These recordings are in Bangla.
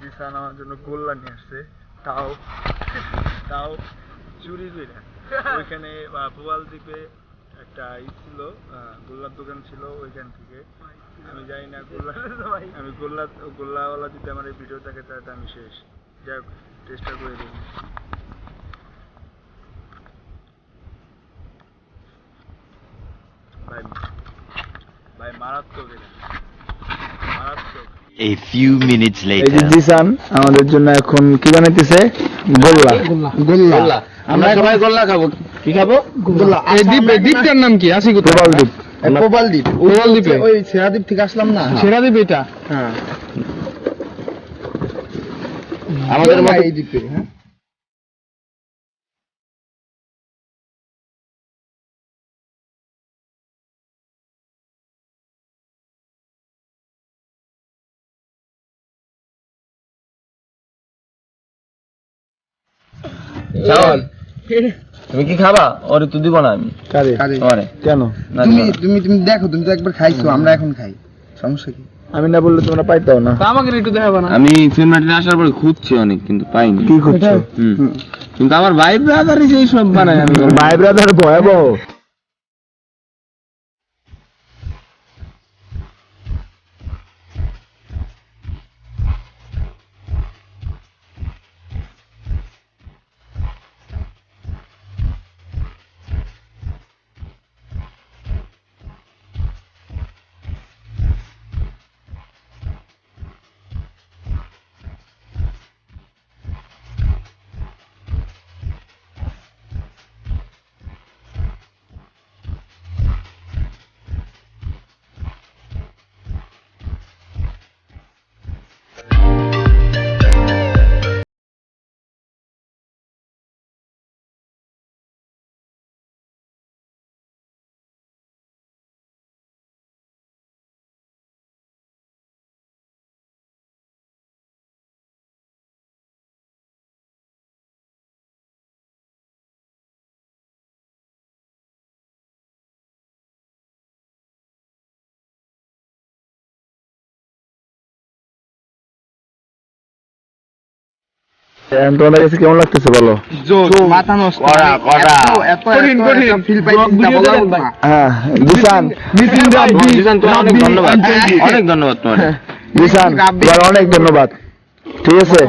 জিসান আমার জন্য গোল্লা নিয়ে আসছে। তাও তাও চুরি করে ওইখানে পোয়াল দ্বীপে একটা ই ছিল গোল্লার দোকান ছিল ওইখান থেকে। আমি জানি না গোল্লা আমি গোল্লা গোল্লাওয়ালা যদি আমার এই ভিডিও থাকে তাহলে আমি শেষ। যাই হোক চেষ্টা করে দেখি। ভাই ভাই মারাত্মক এটা। মারাত্মক। A few minutes later. Jisan আমাদের জন্য এখন কি বানাইতেছে? গোল্লা। গোল্লা। আমরা সবাই গোল্লা খাব। কি খাব? গোল্লা। এই দ্বীপ এই দ্বীপটার নাম কি? আসি কোথায় প্রবাল দ্বীপ। প্রবাল দ্বীপ প্রবাল দ্বীপে। ওই সেরাদ্বীপ থেকে আসলাম না। সেরা দ্বীপ এটা। হ্যাঁ। আমাদের মতো এই দ্বীপে হ্যাঁ। চাওয়াল তুমি কি খাবা? ওরে তো দিব না আমি। কারে? কারে? কেন? তুমি তুমি তুমি দেখো তুমি তো একবার খাইছো আমরা এখন খাই। সমস্যা কি? আমি না বললে তোমরা পাইতাও না। তা আমাকে একটু দেখাবা না। আমি আসার পরে খুঁজছি অনেক কিন্তু পাইনি। কি খুঁজছো? হুম। কিন্তু আমার ভাই ব্রাদারই সেই সব বানায় আমি ভাই ব্রাদার ভয়াবহ। তোমাদের কাছে কেমন লাগতেছে বলো? মাথা নষ্ট। না। হ্যাঁ অনেক ধন্যবাদ। অনেক ধন্যবাদ তোমার। জিসান তোমার অনেক ধন্যবাদ। ঠিক আছে?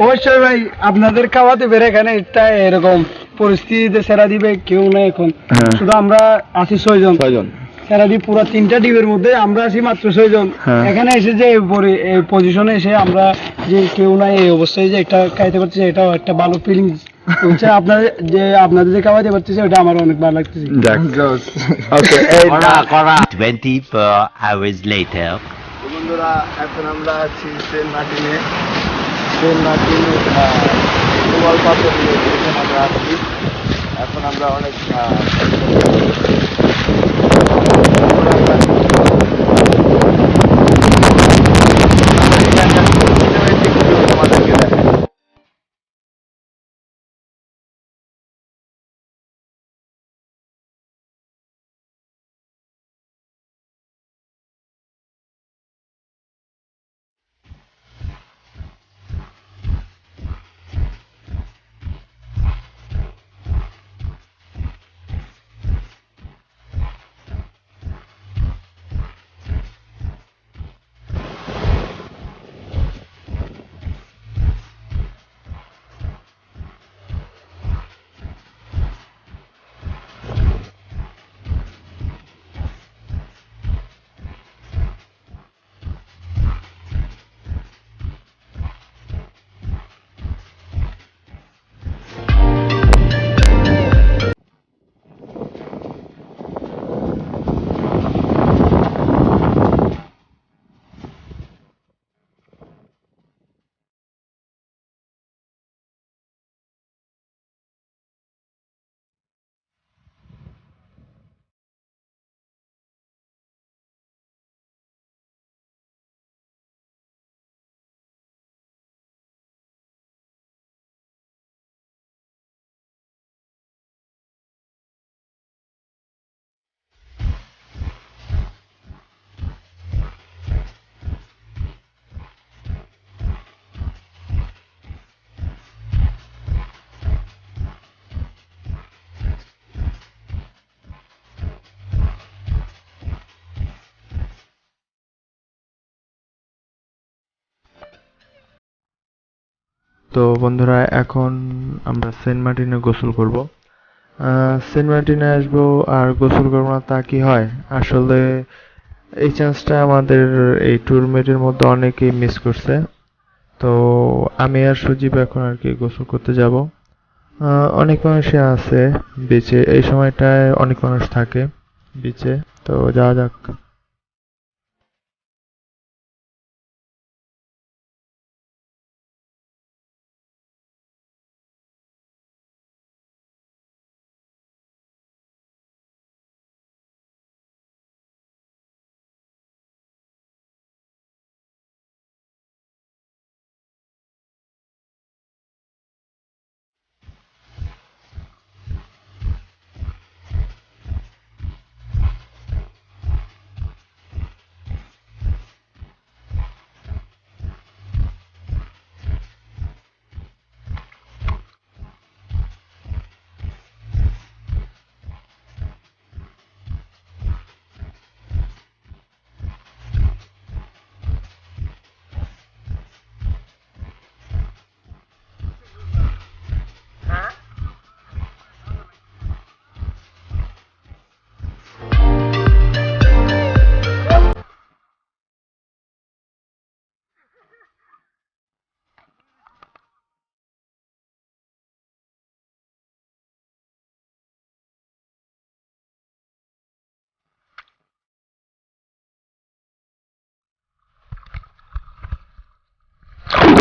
অবশ্যই ভাই আপনাদের খাওয়াতে পেরে এখানে একটা এরকম পরিস্থিতিতে সেরা দিবে কেউ নেই এখন। হ্যাঁ। শুধু আমরা আছি ছয়জন। ছয়জন। সেরা দ্বীপ পুরো তিনটা দ্বীপের মধ্যে আমরা আছি মাত্র ছয়জন। হ্যাঁ। এখানে এসে যে এই এই পজিশনে এসে আমরা যে কেউ নাই এই অবস্থায় যে একটা খাইতে পারতেছি এটাও একটা ভালো ফিলিংস হচ্ছে। আপনাদের যে আপনাদের যে খাওয়াতে পারতেছে ওটা আমার অনেক ভালো লাগতেছে। ওকে এই করা করা। 24 hours later. বন্ধুরা এখন আমরা আছি সেন্ট মার্টিনে সেন্ট মার্টিন গোয়াল পাথর আমরা আছি। এখন আমরা অনেক তো বন্ধুরা, এখন আমরা সেন্ট মার্টিনে গোসল করব। সেন্ট মার্টিনে আসব আর গোসল করব না, তা কি হয়? আসলে এই চান্সটা আমাদের এই ট্যুরমেটের মধ্যে অনেকেই মিস করছে। তো আমি আর সুজীব এখন আর কি গোসল করতে যাব। অনেক মানুষই আছে বিচে এই সময়টায় অনেক মানুষ থাকে বিচে তো যাওয়া যাক।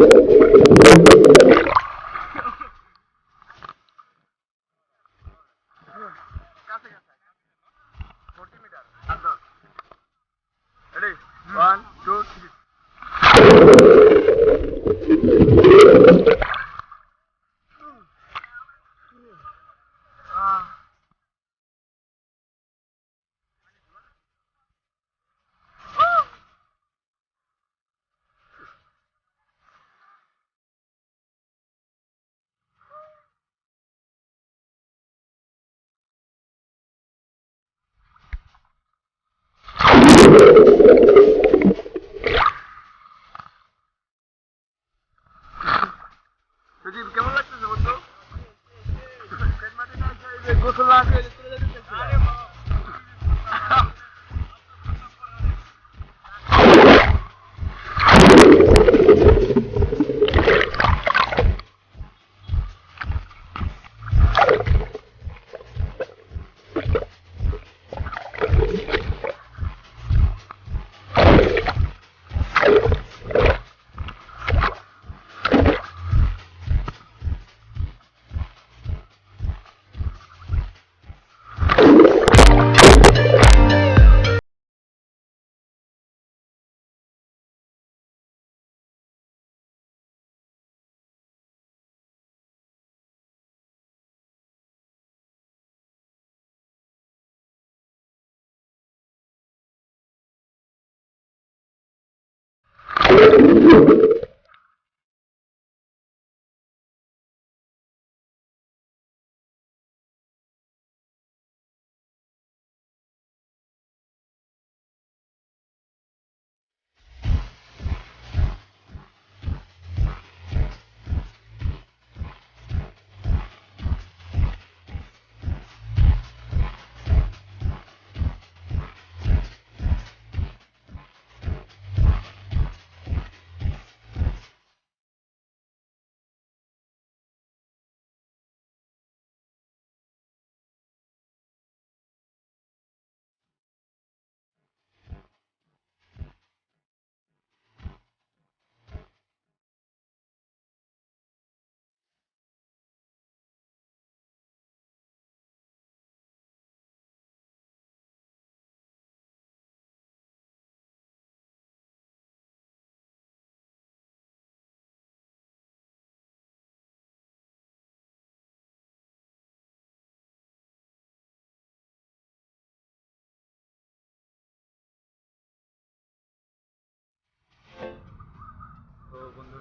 Gracias. কেমন লাগতেছে বন্ধু সেন্ট মার্টিনে এসে এই যে গোসল না করে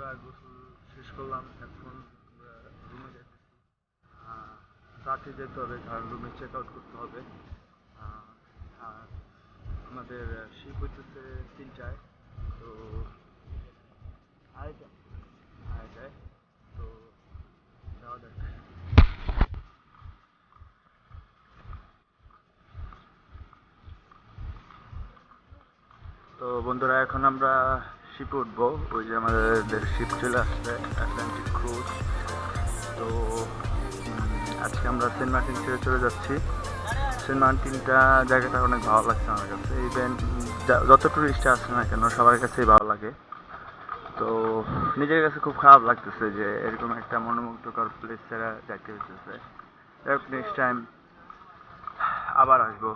যেতে গোসল শেষ করলাম, এখন রুমে যাচ্ছি রাতে যেতে হবে, কারণ রুমে চেক আউট করতে হবে। আর আমাদের শিপ হইতেছে তিনটায়, তো আড়াইটা, আড়াইটায়, তো যাওয়া যাক। তো বন্ধুরা, এখন আমরা শিপে উঠবো ওই যে আমাদের শিপ চলে আসছে অ্যাটলান্টিক ক্রুজ তো আজকে আমরা সেন্ট মার্টিন ছেড়ে চলে যাচ্ছি। সেন্ট মার্টিনটা জায়গাটা অনেক ভালো লাগছে আমার কাছে। ইভেন যত টুরিস্ট আসে না কেন, সবার কাছেই ভালো লাগে। তো, নিজের কাছে খুব খারাপ লাগতেছে যে, এরকম একটা মনোমুগ্ধকর প্লেস ছাড়া যাইতে হইতেছে। নেক্সট টাইম আবার আসব।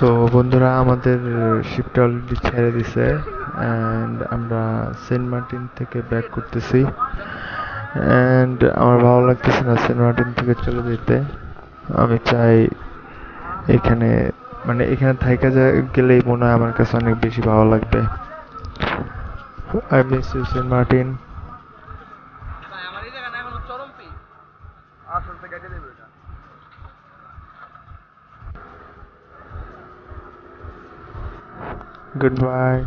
তো বন্ধুরা, আমাদের শিপটা অলরেডি ছেড়ে দিছে অ্যান্ড আমরা সেন্ট মার্টিন থেকে ব্যাক করতেছি অ্যান্ড আমার ভালো লাগতেছে না সেন্ট মার্টিন থেকে চলে যেতে। আমি চাই এখানে মানে এখানে থাইকা গেলেই মনে হয় আমার কাছে অনেক বেশি ভালো লাগবে। I miss you Saint Martin. Goodbye.